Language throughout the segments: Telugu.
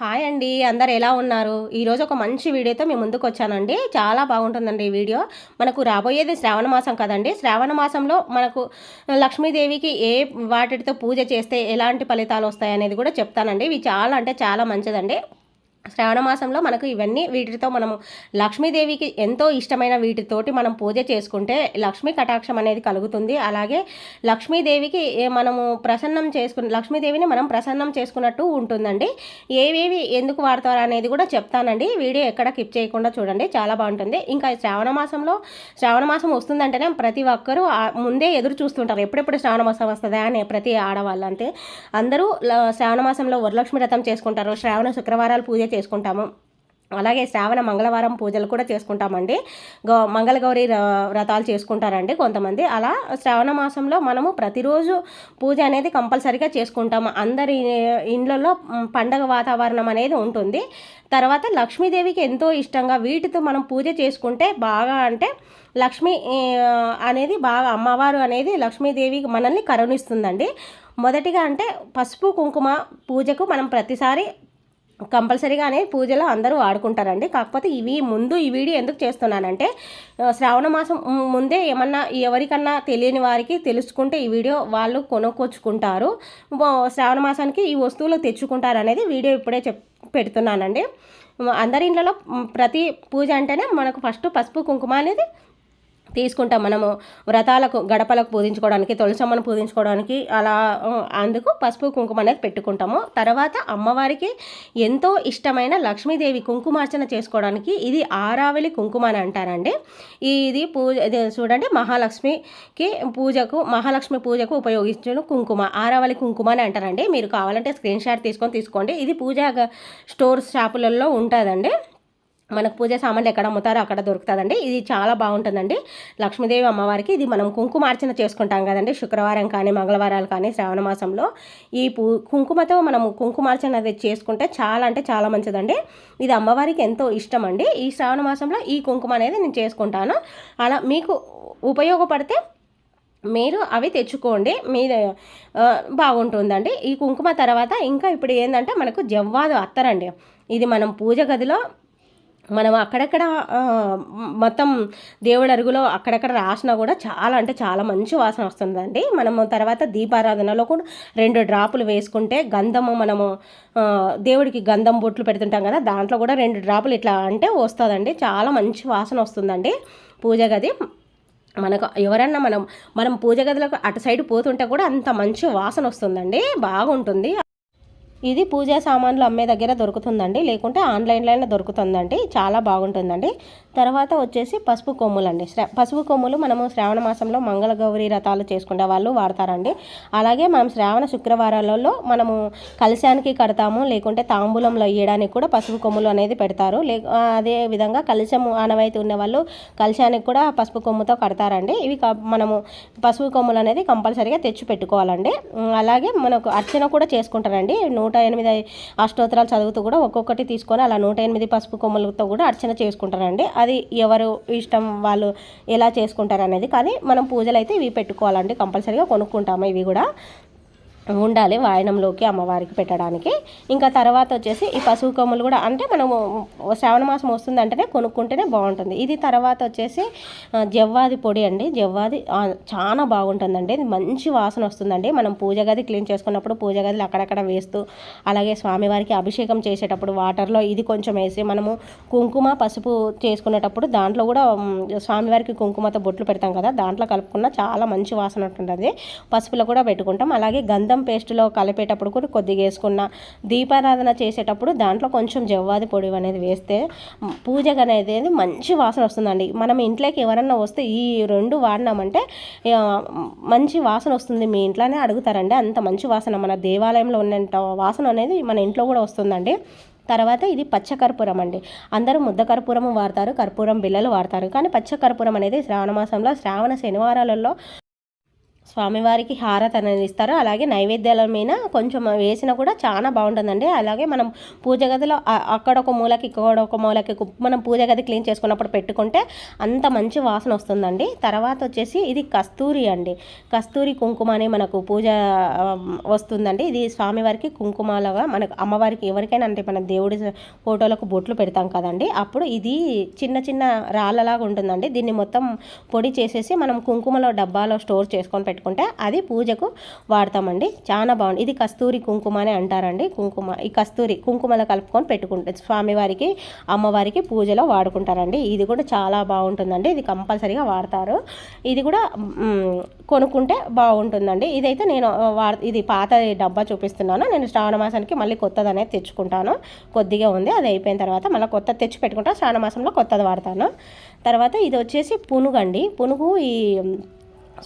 హాయ్ అండి అందరు ఎలా ఉన్నారు? ఈరోజు ఒక మంచి వీడియోతో మేము ముందుకు వచ్చానండి. చాలా బాగుంటుందండి ఈ వీడియో. మనకు రాబోయేది శ్రావణ మాసం కదండి. శ్రావణ మాసంలో మనకు లక్ష్మీదేవికి ఏ వాటితో పూజ చేస్తే ఎలాంటి ఫలితాలు వస్తాయి అనేది కూడా చెప్తానండి. ఇవి చాలా అంటే చాలా మంచిదండి. శ్రావణ మాసంలో మనకు ఇవన్నీ వీటితో మనము లక్ష్మీదేవికి ఎంతో ఇష్టమైన వీటితోటి మనం పూజ చేసుకుంటే లక్ష్మీ కటాక్షం అనేది కలుగుతుంది. అలాగే లక్ష్మీదేవికి మనము ప్రసన్నం చేసుకుని లక్ష్మీదేవిని మనం ప్రసన్నం చేసుకున్నట్టు ఉంటుందండి. ఏవేవి ఎందుకు వాడతారు అనేది కూడా చెప్తానండి. వీడియో ఎక్కడ కిప్ చేయకుండా చూడండి. చాలా బాగుంటుంది. ఇంకా శ్రావణ మాసంలో శ్రావణ మాసం వస్తుందంటేనే ప్రతి ఒక్కరూ ముందే ఎదురు చూస్తుంటారు. ఎప్పుడెప్పుడు శ్రావణ మాసం వస్తుందా అనే ప్రతి ఆడవాళ్ళు అంతే. అందరూ శ్రావణ మాసంలో వరలక్ష్మి వ్రతం చేసుకుంటారు. శ్రావణ శుక్రవారాలు పూజ చేసుకుంటాము. అలాగే శ్రావణ మంగళవారం పూజలు కూడా చేసుకుంటామండి. గౌ మంగళగౌరి ర- వ్రతాలు చేసుకుంటారండి కొంతమంది. అలా శ్రావణ మాసంలో మనము ప్రతిరోజు పూజ అనేది కంపల్సరీగా చేసుకుంటాము. అందరి ఇండ్లలో పండగ వాతావరణం అనేది ఉంటుంది. తర్వాత లక్ష్మీదేవికి ఎంతో ఇష్టంగా వీటితో మనం పూజ చేసుకుంటే బాగా అంటే లక్ష్మి అనేది బాగా అమ్మవారు అనేది లక్ష్మీదేవి మనల్ని కరుణిస్తుందండి. మొదటిగా అంటే పసుపు కుంకుమ పూజకు మనం ప్రతిసారి కంపల్సరీగానే పూజలో అందరూ వాడుకుంటారండి కాకపోతే ఇవి ముందు ఈ వీడియో ఎందుకు చేస్తున్నానంటే శ్రావణ మాసం ముందే ఏమన్నా ఎవరికన్నా తెలియని వారికి తెలుసుకుంటే ఈ వీడియో వాళ్ళు కొనుక్కొచ్చుకుంటారు. శ్రావణ మాసానికి ఈ వస్తువులు తెచ్చుకుంటారు అనేది వీడియో ఇప్పుడే చెప్ పెడుతున్నానండి. అందరి ఇంట్లో ప్రతి పూజ అంటేనే మనకు ఫస్ట్ పసుపు కుంకుమ అనేది తీసుకుంటాం మనము వ్రతాలకు గడపలకు పూజించుకోవడానికి తులసమ్మను పూజించుకోవడానికి అలా అందుకు పసుపు కుంకుమ అనేది పెట్టుకుంటాము. తర్వాత అమ్మవారికి ఎంతో ఇష్టమైన లక్ష్మీదేవి కుంకుమార్చన చేసుకోవడానికి ఇది ఆరావళి కుంకుమ అని అంటారండి. ఇది పూజ ఇది చూడండి మహాలక్ష్మికి పూజకు మహాలక్ష్మి పూజకు ఉపయోగించిన కుంకుమ ఆరావళి కుంకుమ అని అంటారండి. మీరు కావాలంటే స్క్రీన్ షాట్ తీసుకొని తీసుకోండి. ఇది పూజ స్టోర్స్ షాపులలో ఉంటుందండి. మనకు పూజ సామాన్లు ఎక్కడ అమ్ముతారో అక్కడ దొరుకుతుందండి. ఇది చాలా బాగుంటుందండి. లక్ష్మీదేవి అమ్మవారికి ఇది మనం కుంకుమార్చన చేసుకుంటాం కదండి. శుక్రవారం కానీ మంగళవారాలు కానీ శ్రావణ మాసంలో ఈ పూ కుంకుమతో మనం కుంకుమార్చన అది చేసుకుంటే చాలా అంటే చాలా మంచిదండి. ఇది అమ్మవారికి ఎంతో ఇష్టం అండి. ఈ శ్రావణ మాసంలో ఈ కుంకుమ అనేది నేను చేసుకుంటాను. అలా మీకు ఉపయోగపడితే మీరు అవి తెచ్చుకోండి. మీ బాగుంటుందండి. ఈ కుంకుమ తర్వాత ఇంకా ఇప్పుడు ఏంటంటే మనకు జవ్వాదు అత్తరండి. ఇది మనం పూజ గదిలో మనం అక్కడక్కడ మొత్తం దేవుడి అరుగులో అక్కడక్కడ రాసినా కూడా చాలా అంటే చాలా మంచి వాసన వస్తుందండి. మనము తర్వాత దీపారాధనలో కూడా రెండు డ్రాపులు వేసుకుంటే గంధము మనము దేవుడికి గంధం బొట్లు పెడుతుంటాం కదా దాంట్లో కూడా రెండు డ్రాపులు ఇట్లా అంటే వస్తుందండి. చాలా మంచి వాసన వస్తుందండి పూజ గది. మనకు ఎవరన్నా మనం మనం పూజ గదిలో అటు సైడ్ పోతుంటే కూడా అంత మంచి వాసన వస్తుందండి. బాగుంటుంది. ఇది పూజా సామాన్లు అమ్మే దగ్గర దొరుకుతుందండి లేకుంటే ఆన్లైన్లోనే దొరుకుతుందండి చాలా బాగుంటుందండి. తర్వాత వచ్చేసి పసుపు కొమ్ములు అండి పసుపు కొమ్ములు మనము శ్రావణ మాసంలో మంగళగౌరి రథాలు చేసుకునే వాళ్ళు వాడతారండి. అలాగే మనం శ్రావణ శుక్రవారాలలో మనము కలశానికి కడతాము లేకుంటే తాంబూలంలో వేయడానికి కూడా పసుపు కొమ్ములు అనేది పెడతారు. లే అదే విధంగా కలశము ఆనవాయితీ ఉన్న వాళ్ళు కలశానికి కూడా పసుపు కొమ్ముతో కడతారండి. ఇవి క- మనము పసుపు కొమ్ములు అనేది కంపల్సరీగా తెచ్చి పెట్టుకోవాలండి. అలాగే మనకు అర్చన కూడా చేసుకుంటారండి. నూట ఎనిమిది అష్టోత్తరాలు చదువుతూ కూడా ఒక్కొక్కటి తీసుకొని అలా నూట ఎనిమిది పసుపు కొమ్మలతో కూడా అర్చన చేసుకుంటారండి. అది ఎవరు ఇష్టం వాళ్ళు ఎలా చేసుకుంటారు అనేది కానీ మనం పూజలు అయితే ఇవి పెట్టుకోవాలండి కంపల్సరీగా కొనుక్కుంటాము ఇవి కూడా. ఉండాలి వాయనంలోకి అమ్మవారికి పెట్టడానికి. ఇంకా తర్వాత వచ్చేసి ఈ పశువు కొమ్ములు కూడా అంటే మనము శ్రావణ మాసం వస్తుంది అంటేనే కొనుక్కుంటేనే బాగుంటుంది. ఇది తర్వాత వచ్చేసి జవ్వాది పొడి అండి. జవ్వాది చాలా బాగుంటుందండి. ఇది మంచి వాసన వస్తుందండి. మనం పూజ గది క్లీన్ చేసుకున్నప్పుడు పూజ గదిలో అక్కడక్కడ వేస్తూ అలాగే స్వామివారికి అభిషేకం చేసేటప్పుడు వాటర్లో ఇది కొంచెం వేసి మనము కుంకుమ పసుపు చేసుకునేటప్పుడు దాంట్లో కూడా స్వామివారికి కుంకుమతో బొట్లు పెడతాం కదా దాంట్లో కలుపుకున్న చాలా మంచి వాసన ఉంటుంది పసుపులో కూడా పెట్టుకుంటాం. అలాగే గంధం పేస్ట్లో కలిపేటప్పుడు కూడా కొద్దిగా వేసుకున్న దీపారాధన చేసేటప్పుడు దాంట్లో కొంచెం జవ్వాది పొడి అనేది వేస్తే మ్, పూజకు అనేది మంచి వాసన వస్తుందండి. మనం ఇంట్లోకి ఎవరన్నా వస్తే ఈ రెండు వాడినామంటే మంచి వాసన వస్తుంది. మీ ఇంట్లోనే అడుగుతారండి. అంత మంచి వాసన మన దేవాలయంలో ఉన్నంత వాసన అనేది మన ఇంట్లో కూడా వస్తుందండి. తర్వాత ఇది పచ్చ కర్పూరం అండి. అందరూ ముద్ద కర్పూరం వాడతారు కర్పూరం బిళ్ళలు వాడతారు. కానీ పచ్చ కర్పూరం అనేది శ్రావణ మాసంలో శ్రావణ శనివారాలలో స్వామివారికి హారత అనేది ఇస్తారు. అలాగే నైవేద్యాల మీద కొంచెం వేసినా కూడా చాలా బాగుంటుందండి. అలాగే మనం పూజ గదిలో అక్కడ ఒక మూలకి ఇక్కడ ఒక మూలకి మనం పూజ గది క్లీన్ చేసుకున్నప్పుడు పెట్టుకుంటే అంత మంచి వాసన వస్తుందండి. తర్వాత వచ్చేసి ఇది కస్తూరి అండి. కస్తూరి కుంకుమ అని మనకు పూజ వస్తుందండి. ఇది స్వామివారికి కుంకుమలాగా మనకు అమ్మవారికి ఎవరికైనా అంటే మన దేవుడి ఫోటోలకు బొట్లు పెడతాం కదండి. అప్పుడు ఇది చిన్న చిన్న రాళ్ళలాగా ఉంటుందండి. దీన్ని మొత్తం పొడి చేసేసి మనం కుంకుమలో డబ్బాలో స్టోర్ చేసుకొని పెట్టుకుంటే అది పూజకు వాడతామండి. చాలా బాగుంది. ఇది కస్తూరి కుంకుమ అని అంటారండి. కుంకుమ ఈ కస్తూరి కుంకుమలో కలుపుకొని పెట్టుకుంటే స్వామివారికి అమ్మవారికి పూజలో వాడుకుంటారండి. ఇది కూడా చాలా బాగుంటుందండి. ఇది కంపల్సరీగా వాడతారు. ఇది కూడా కొనుక్కుంటే బాగుంటుందండి. ఇదైతే నేను వా వాడ ఇది పాత డబ్బా చూపిస్తున్నాను. నేను శ్రావణ మాసానికి మళ్ళీ కొత్తది అనేది తెచ్చుకుంటాను. కొద్దిగా ఉంది. అది అయిపోయిన తర్వాత మళ్ళీ కొత్త తెచ్చి పెట్టుకుంటాను శ్రావణ మాసంలో కొత్తది వాడతాను. తర్వాత ఇది వచ్చేసి పునుగండి. పునుగు ఈ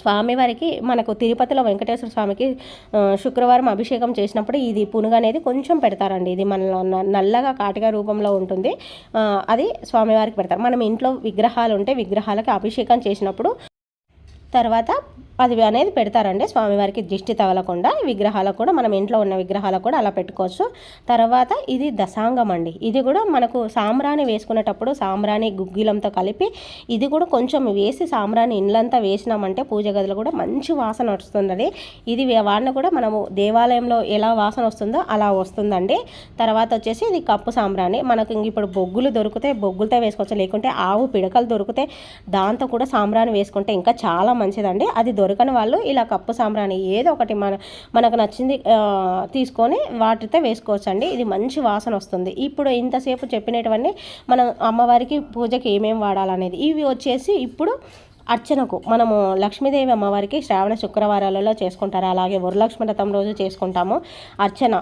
స్వామివారికి మనకు తిరుపతిలో వెంకటేశ్వర స్వామికి శుక్రవారం అభిషేకం చేసినప్పుడు ఇది పునుగు అనేది కొంచెం పెడతారండి. ఇది మన నల్లగా కాటిక రూపంలో ఉంటుంది. అది స్వామివారికి పెడతారు. మనం ఇంట్లో విగ్రహాలు ఉంటే విగ్రహాలకి అభిషేకం చేసినప్పుడు తర్వాత అది అనేది పెడతారండి. స్వామివారికి దిష్టి తగలకుండా విగ్రహాలకు కూడా మనం ఇంట్లో ఉన్న విగ్రహాలకు కూడా అలా పెట్టుకోవచ్చు. తర్వాత ఇది దశాంగం అండి. ఇది కూడా మనకు సాంబ్రాణి వేసుకునేటప్పుడు సాంబ్రాణి గుగ్గిలంతో కలిపి ఇది కూడా కొంచెం వేసి సాంబ్రాణి ఇండ్లంతా వేసినామంటే పూజ గదిలో కూడా మంచి వాసన వస్తుంది ఇది వాడిన కూడా మనము దేవాలయంలో ఎలా వాసన వస్తుందో అలా వస్తుందండి. తర్వాత వచ్చేసి ఇది కప్పు సాంబ్రాణి. మనకు ఇంక ఇప్పుడు బొగ్గులు దొరికితే బొగ్గులతో వేసుకోవచ్చు. లేకుంటే ఆవు పిడకలు దొరికితే దాంతో కూడా సాంబ్రాణి వేసుకుంటే ఇంకా చాలా మంచిదండి. అది దొరకని వాళ్ళు ఇలా కప్పు సాంబ్రాణి ఏదో ఒకటి మన మనకు నచ్చింది తీసుకొని వాటితో వేసుకోవచ్చండి. ఇది మంచి వాసన వస్తుంది. ఇప్పుడు ఇంతసేపు చెప్పినటువంటి మనం అమ్మవారికి పూజకి ఏమేమి వాడాలనేది. ఇవి వచ్చేసి ఇప్పుడు అర్చనకు మనము లక్ష్మీదేవి అమ్మవారికి శ్రావణ శుక్రవారాలలో చేసుకుంటారు. అలాగే వరలక్ష్మి రథం రోజు చేసుకుంటాము. అర్చన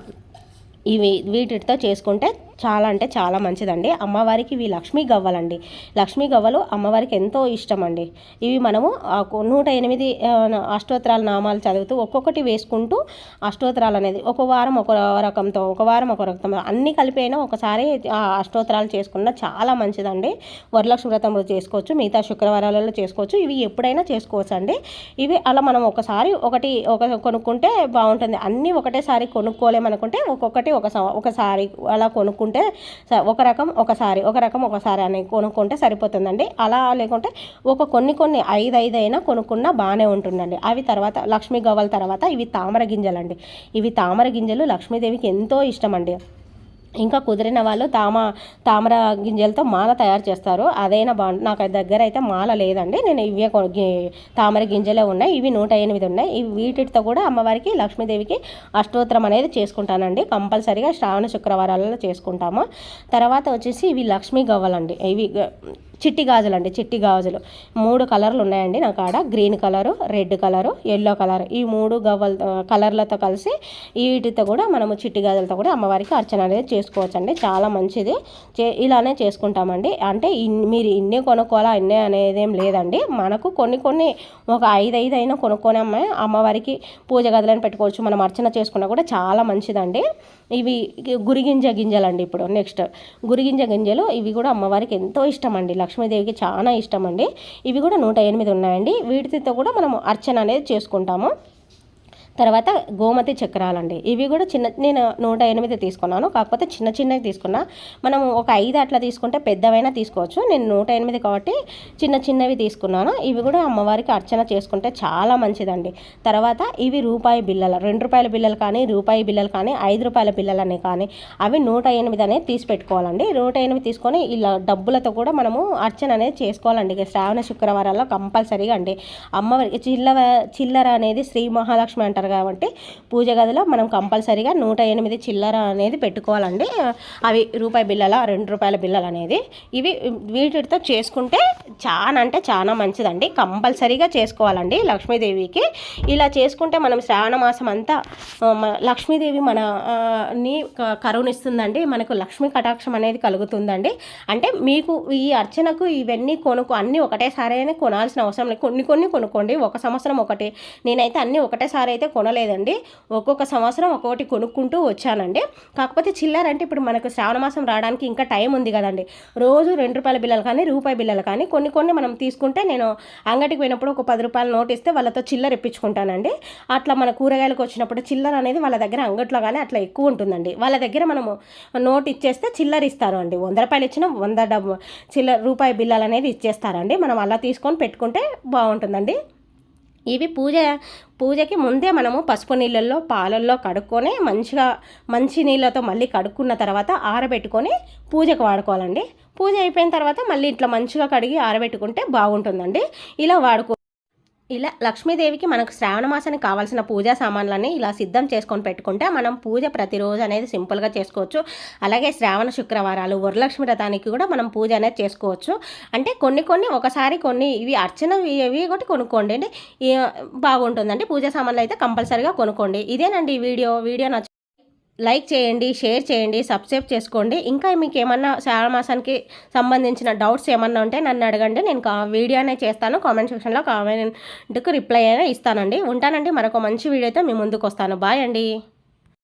ఇవి వీటితో చేసుకుంటే చాలా అంటే చాలా మంచిదండి. అమ్మవారికి ఇవి లక్ష్మీ గవ్వలండి. లక్ష్మీ గవ్వలు అమ్మవారికి ఎంతో ఇష్టం అండి ఇవి మనము నూట ఎనిమిది అష్టోత్తరాల నామాలు చదువుతూ ఒక్కొక్కటి వేసుకుంటూ అష్టోత్తరాలు అనేది ఒక వారం ఒక రకంతో ఒక వారం ఒక రకంతో అన్నీ కలిపైనా ఒకసారి ఆ అష్టోత్తరాలు చేసుకున్న చాలా మంచిదండి. వరలక్ష్మి వ్రతం రోజు చేసుకోవచ్చు మిగతా శుక్రవారాలలో చేసుకోవచ్చు ఇవి ఎప్పుడైనా చేసుకోవచ్చు అండి ఇవి అలా మనం ఒకసారి ఒకటి ఒక కొనుక్కుంటే బాగుంటుంది. అన్నీ ఒకటేసారి కొనుక్కోలేమనుకుంటే ఒక్కొక్కటి ఒక ఒకసారి అలా కొనుక్కుంటే కొనుక్కుంటే ఒక రకం ఒకసారి ఒక రకం ఒకసారి అని కొనుక్కుంటే సరిపోతుందండి. అలా లేకుంటే ఒక కొన్ని కొన్ని ఐదు ఐదు అయినా కొనుక్కున్నా బాగానే ఉంటుందండి. అవి తర్వాత లక్ష్మీ గవ్వల తర్వాత ఇవి తామర గింజలండి. ఇవి తామర గింజలు లక్ష్మీదేవికి ఎంతో ఇష్టం అండి ఇంకా కుదిరిన వాళ్ళు తామ తామర గింజలతో మాల తయారు చేస్తారు. అదైనా బాగుంది నాకు దగ్గర అయితే మాల లేదండి. నేను ఇవే కొ- గి- తామర గింజలే ఉన్నాయి. ఇవి నూట ఎనిమిది ఉన్నాయి. ఇవి వీటితో కూడా అమ్మవారికి లక్ష్మీదేవికి అష్టోత్తరం అనేది చేసుకుంటానండి. కంపల్సరీగా శ్రావణ శుక్రవారాలలో చేసుకుంటాము. తర్వాత వచ్చేసి ఇవి లక్ష్మీ గవ్వలండి. ఇవి గ- చిట్టి గాజులు అండి చిట్టి గాజులు. మూడు కలర్లు ఉన్నాయండి నా కాడ. Green colour red colour yellow colour. ఈ మూడు గవ్వల కలర్లతో కలిసి వీటితో కూడా మనము చిట్టి గాజులతో కూడా అమ్మవారికి అర్చన అనేది చేసుకోవచ్చండి. చాలా మంచిది. చే ఇలానే చేసుకుంటామండి. అంటే ఇన్- మీరు ఇన్ని కొనుక్కోవాలా ఇన్ని అనేది ఏం లేదండి. మనకు కొన్ని కొన్ని ఒక ఐదు ఐదు అయినా కొనుక్కొని అమ్మ అమ్మవారికి పూజ గదులను పెట్టుకోవచ్చు మనం అర్చన చేసుకున్నా కూడా చాలా మంచిదండి. ఇవి గురిగింజ గింజలండి ఇప్పుడు. నెక్స్ట్ గురిగింజ గింజలు ఇవి కూడా అమ్మవారికి ఎంతో ఇష్టం అండి లక్ష్మీదేవికి చాలా ఇష్టం అండి ఇవి కూడా నూట ఎనిమిది ఉన్నాయండి. వీటితో కూడా మనం అర్చన అనేది చేసుకుంటాము. తర్వాత గోమతి చక్రాలండి. ఇవి కూడా చిన్న నేను నూట ఎనిమిది తీసుకున్నాను. కాకపోతే చిన్న చిన్నవి తీసుకున్నా. మనం ఒక ఐదు అట్లా తీసుకుంటే పెద్దవైనా తీసుకోవచ్చు. నేను నూట ఎనిమిది కాబట్టి చిన్న చిన్నవి తీసుకున్నాను. ఇవి కూడా అమ్మవారికి అర్చన చేసుకుంటే చాలా మంచిదండి. తర్వాత ఇవి రూపాయి బిల్లలు రెండు రూపాయల బిల్లలు కానీ రూపాయి బిల్లలు కానీ ఐదు రూపాయల బిల్లలని కానీ అవి నూట ఎనిమిది అనేది తీసి పెట్టుకోవాలండి. నూట ఎనిమిది తీసుకొని ఇలా డబ్బులతో కూడా మనము అర్చన అనేది చేసుకోవాలండి. ఇక శ్రావణ శుక్రవారాల్లో కంపల్సరీగా అండి. అమ్మవారికి చిల్లర చిల్లర అనేది శ్రీ మహాలక్ష్మి అంటారు కాబట్టి పూజ గదిలో మనం కంపల్సరీగా నూట ఎనిమిది చిల్లర అనేది పెట్టుకోవాలండి. అవి రూపాయి బిల్లల రెండు రూపాయల బిల్లలు అనేది. ఇవి వీటితో చేసుకుంటే చాలా అంటే చాలా మంచిదండి. కంపల్సరీగా చేసుకోవాలండి లక్ష్మీదేవికి. ఇలా చేసుకుంటే మనం శ్రావణ మాసం అంతా లక్ష్మీదేవి మన ని క- కరుణిస్తుందండి. మనకు లక్ష్మీ కటాక్షం అనేది కలుగుతుందండి. అంటే మీకు ఈ అర్చనకు ఇవన్నీ కొనుక్కు అన్నీ ఒకటేసారి అయినా కొనాల్సిన అవసరం లేదు. కొన్ని కొన్ని కొనుక్కోండి. ఒక సంవత్సరం ఒకటి. నేనైతే అన్నీ ఒకటేసారి అయితే కొనలేదండి. ఒక్కొక్క సంవత్సరం ఒక్కొక్కటి కొనుక్కుంటూ వచ్చానండి. కాకపోతే చిల్లర అంటే ఇప్పుడు మనకు శ్రావణ మాసం రావడానికి ఇంకా టైం ఉంది కదండి. రోజు రెండు రూపాయల బిల్లలు కానీ రూపాయి బిల్లలు కానీ కొన్ని కొన్ని మనం తీసుకుంటే నేను అంగటికి పోయినప్పుడు ఒక పది రూపాయలు నోట్ ఇస్తే వాళ్ళతో చిల్లర ఇప్పించుకుంటానండి. అట్లా మన కూరగాయలకు వచ్చినప్పుడు చిల్లర అనేది వాళ్ళ దగ్గర అంగట్లో కానీ అట్లా ఎక్కువ ఉంటుందండి. వాళ్ళ దగ్గర మనము నోట్ ఇచ్చేస్తే చిల్లర ఇస్తారు అండి. వంద రూపాయలు ఇచ్చిన వంద డబ్బు చిల్లర రూపాయి బిల్లలు అనేది ఇచ్చేస్తారండి. మనం అలా తీసుకొని పెట్టుకుంటే బాగుంటుందండి. ఇవి పూజ పూజకి ముందే మనము పసుపు నీళ్ళల్లో పాలల్లో కడుక్కొని మంచిగా మంచి నీళ్ళతో మళ్ళీ కడుక్కున్న తర్వాత ఆరబెట్టుకొని పూజకు వాడుకోవాలండి. పూజ అయిపోయిన తర్వాత మళ్ళీ ఇట్లా మంచిగా కడిగి ఆరబెట్టుకుంటే బాగుంటుందండి. ఇలా వాడుకో ఇలా లక్ష్మీదేవికి మనకు శ్రావణ మాసానికి కావాల్సిన పూజా సామాన్లన్నీ ఇలా సిద్ధం చేసుకొని పెట్టుకుంటే మనం పూజ ప్రతిరోజు అనేది సింపుల్గా చేసుకోవచ్చు. అలాగే శ్రావణ శుక్రవారాలు వరలక్ష్మి వ్రతానికి కూడా మనం పూజ అనేది చేసుకోవచ్చు. అంటే కొన్ని కొన్ని ఒకసారి కొన్ని ఇవి అర్చన ఇవి ఒకటి కొనుక్కోండి. అంటే బాగుంటుందండి. పూజా సామాన్లు అయితే కంపల్సరీగా కొనుక్కోండి. ఇదేనండి ఈ వీడియో. వీడియో నచ్చు లైక్ చేయండి షేర్ చేయండి సబ్స్క్రైబ్ చేసుకోండి. ఇంకా మీకు ఏమన్నా శ్రావణ మాసానికి సంబంధించిన డౌట్స్ ఏమన్నా ఉంటే నన్ను అడగండి. నేను వీడియో అనే చేస్తాను. కామెంట్ సెక్షన్లో కామెంట్కి రిప్లై అయినా ఇస్తానండి. ఉంటానండి. మరొక మంచి వీడియోతో మీ ముందుకు వస్తాను బాయ్ అండి.